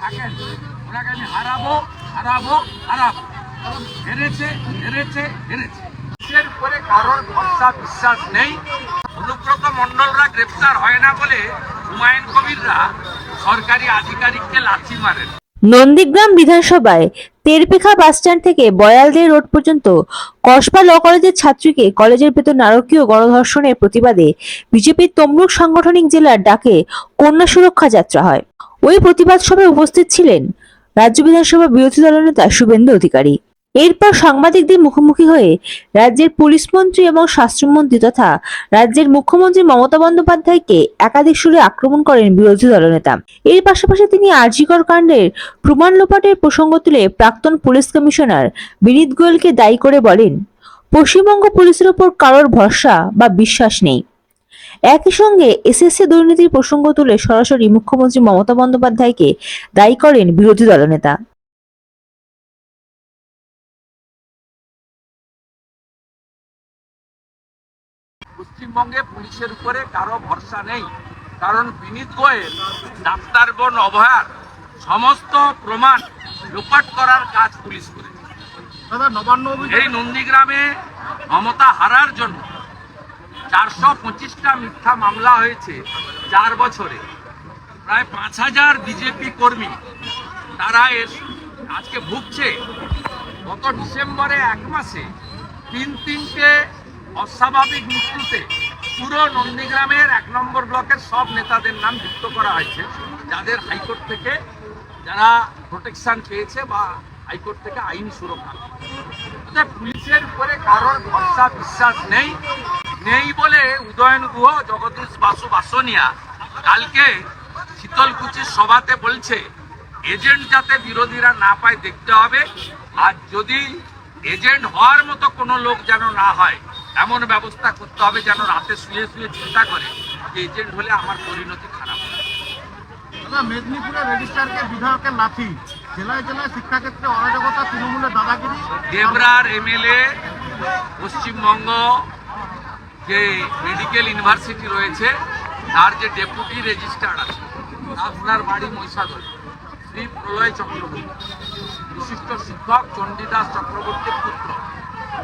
থাকেন, ওনাকে আমি হারাবো হারাবো হারাবো। হেরেছে হেরেছে হেরেছে। উপরে কারোর ভরসা বিশ্বাস নেই? অনুব্রত গ্রেপ্তার হয় না বলে হুমায়ুন কবিররা সরকারি আধিকারিককে মারেন। নন্দীগ্রাম বিধানসভায় তেরপেখা বাসস্ট্যান্ড থেকে বয়ালদে রোড পর্যন্ত কসবা ল কলেজের ছাত্রীকে কলেজের ভেতর নারকীয় গণধর্ষণের প্রতিবাদে বিজেপির তমলুক সাংগঠনিক জেলার ডাকে কন্যা সুরক্ষা যাত্রা হয়। ওই প্রতিবাদ সভায় উপস্থিত ছিলেন রাজ্য বিধানসভা বিরোধী দলনেতা শুভেন্দু অধিকারী। এরপর সাংবাদিকদের মুখোমুখি হয়ে রাজ্যের পুলিশ মন্ত্রী এবং স্বাস্থ্যমন্ত্রী তথা রাজ্যের মুখ্যমন্ত্রী মমতা বন্দ্যোপাধ্যায়কে একাধিক সুরে আক্রমণ করেন বিরোধী দলনেতা এর পাশাপাশি তিনি আরজিকর কাণ্ডের প্রমাণ লোপাটের প্রসঙ্গ তুলে প্রাক্তন পুলিশ কমিশনার বিনীত গোয়েলকে দায়ী করে বলেন, পশ্চিমবঙ্গ পুলিশের ওপর কারোর ভরসা বা বিশ্বাস নেই। একই সঙ্গে এসএসসি দুর্নীতির প্রসঙ্গ তুলে সরাসরি মুখ্যমন্ত্রী মমতা বন্দ্যোপাধ্যায়কে দায়ী করেন বিরোধী দলনেতা। পশ্চিমবঙ্গে পুলিশের উপরে কারও ভরসা নেই। কারণ বিনীত গোয়েল ডাক্তার বোন অভয়ার সমস্ত প্রমাণ লোপাট করার কাজ পুলিশ করেছে। নবান্ন এই নন্দীগ্রামে মমতা হারার জন্য চারশো পঁচিশটা মিথ্যা মামলা হয়েছে চার বছরে। প্রায় পাঁচ হাজার বিজেপি কর্মী তারা এর আজকে ভুগছে। গত ডিসেম্বরে এক মাসে তিন তিনটে অস্বাভাবিক মৃত্যুতে পুরো নন্দীগ্রামের এক নম্বর ব্লকের সব নেতাদের নাম যুক্ত করা হয়েছে, যাদের হাইকোর্ট থেকে যারা প্রোটেকশন পেয়েছে বা হাইকোর্ট থেকে আইন সুরক্ষা। পুলিশের উপরে কারোর ভরসা, বিশ্বাস নেই। নেই বলে উদয়ন গুহ জগদীশ বাসু বাসনিয়া কালকে শীতলকুচির সভাতে বলছে এজেন্ট যাতে বিরোধীরা না পায় দেখতে হবে। আর যদি এজেন্ট হওয়ার মতো কোনো লোক যেন না হয় এমন ব্যবস্থা করতে হবে যেন রাতে শুয়ে শুয়ে চিন্তা করে যে এজেন্ট হলে আমার পরিণতি খারাপ মেদিনীপুরের রেজিস্ট্রারকে বিধায়কের লাথি জেলায় জেলায় শিক্ষাক্ষেত্রে অরাজকতা তৃণমূলের দাদাগিরি। দেবরার এমএলএ পশ্চিমবঙ্গ যে মেডিকেল ইউনিভার্সিটি রয়েছে, তার যে ডেপুটি রেজিস্ট্রার আছে আপনার বাড়ি মহিষাদল, শ্রী প্রলয় চক্রবর্তী। বিশিষ্ট শিক্ষক চণ্ডীদাস চক্রবর্তীর পুত্র।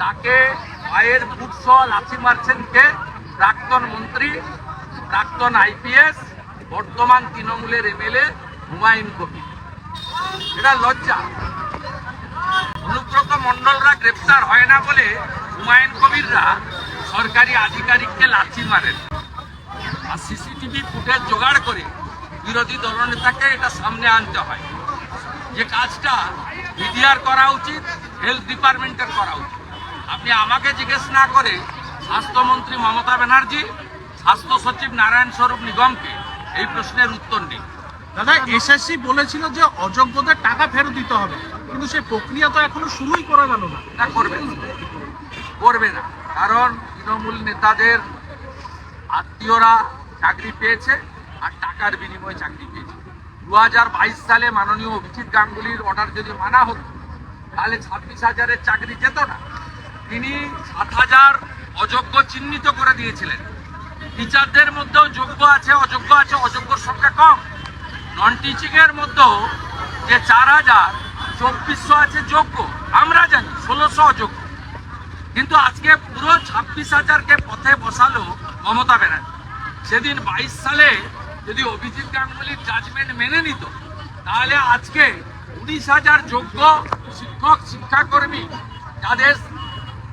তাকে পায়ের বুট সহ লাথি মারছেন কে? প্রাক্তন মন্ত্রী, প্রাক্তন আইপিএস, বর্তমান তৃণমূলের এমএলএ হুমায়ুন কবির। এটা লজ্জা। অনুব্রত মন্ডলরা গ্রেপ্তার হয় না বলে হুমায়ুন কবিররা সরকারি আধিকারিককে লাথি মারেন। আর সিসিটিভি ফুটেজ জোগাড় করে বিরোধী দলনেতাকে এটা সামনে আনতে হয়। যে কাজটা মিডিয়ার করা উচিত হেলথ ডিপার্টমেন্টের করা উচিত। আপনি আমাকে জিজ্ঞেস না করে স্বাস্থ্যমন্ত্রী মমতা ব্যানার্জি স্বাস্থ্য সচিব নারায়ণ স্বরূপ নিগমকে এই প্রশ্নের উত্তর নেই দাদা এসএসসি বলেছিল যে অযোগ্যদের টাকা ফেরত দিতে হবে কিন্তু সেই প্রক্রিয়া তো এখনও শুরুই করা গেল না করবে না। করবে না। কারণ তৃণমূল নেতাদের আত্মীয়রা চাকরি পেয়েছে আর টাকার বিনিময়ে চাকরি পেয়েছে। দু হাজার বাইশ সালে মাননীয় অভিজিৎ গাঙ্গুলির অর্ডার যদি মানা হতো, তাহলে ছাব্বিশ হাজারের চাকরি যেত না। তিনি সাত হাজার অযোগ্য চিহ্নিত করে দিয়েছিলেন। টিচারদের মধ্যেও যোগ্য আছে, অযোগ্য আছে, অযোগ্য সংখ্যা কম। নন টিচিং এর মধ্যেও যে চার হাজার, চব্বিশশো আছে যোগ্য। আমরা জানি, ষোলোশো অযোগ্য। কিন্তু আজকে পুরো ছাব্বিশ হাজারকে পথে বসালো মমতা ব্যানার্জি। সেদিন বাইশ সালে যদি অভিজিৎ গাঙ্গুলির জাজমেন্ট মেনে নিত, তাহলে আজকে উনিশ হাজার যোগ্য শিক্ষক, শিক্ষাকর্মী, যাদের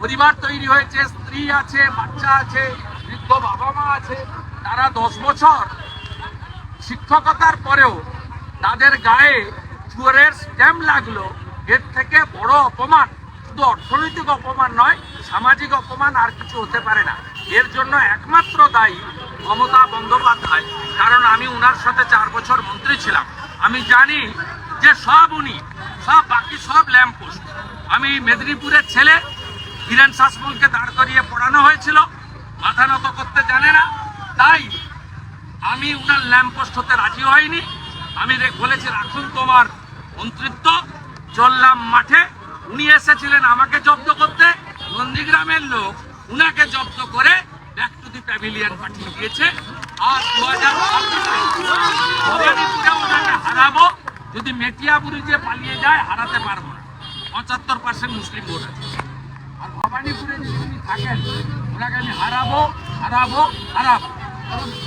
পরিবার তৈরি হয়েছে, স্ত্রী আছে, বাচ্চা আছে, বৃদ্ধ বাবা মা আছে, তারা দশ বছর শিক্ষকতার পরেও তাদের গায়ে চুয়ারের স্ট্যাম্প লাগল। এর থেকে বড় অপমান, শুধু অর্থনৈতিক অপমান নয় সামাজিক অপমান আর কিছু হতে পারে না। এর জন্য একমাত্র দায়ী মমতা বন্দ্যোপাধ্যায়। কারণ আমি উনার সাথে চার বছর মন্ত্রী ছিলাম। আমি জানি যে সব উনি, সব বাকি সব ল্যাম্পপোস্ট। আমি মেদিনীপুরের ছেলে, হিরেন শাসমলকে দাঁড় করিয়ে পড়ানো হয়েছিল। মাথা নত করতে জানে না। তাই আমি উনার ল্যাম্পপোস্ট হতে রাজি হয়নি। আমি বলেছি, রাখুন তোমার মন্ত্রিত্ব। চললাম মাঠে। উনি এসেছিলেন আমাকে জব্দ করতে। নন্দীগ্রামের লোক উনাকে জব্দ করে ব্যাক টু দি প্যাভিলিয়ন পাঠিয়ে দিয়েছে। আর দু হাজার ওনাকে হারাবো। যদি মেটিয়াপুরি যে পালিয়ে যায়, হারাতে পারব না। পঁচাত্তর পার্সেন্ট মুসলিম ভোট আছে। আর ভবানীপুরে যদি উনি থাকেন, ওনাকে আমি হারাবো হারাবো হারাবো।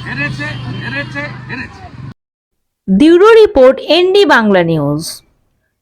হেরেছে হেরেছে হেরেছে। Bureau report ND Bangla news.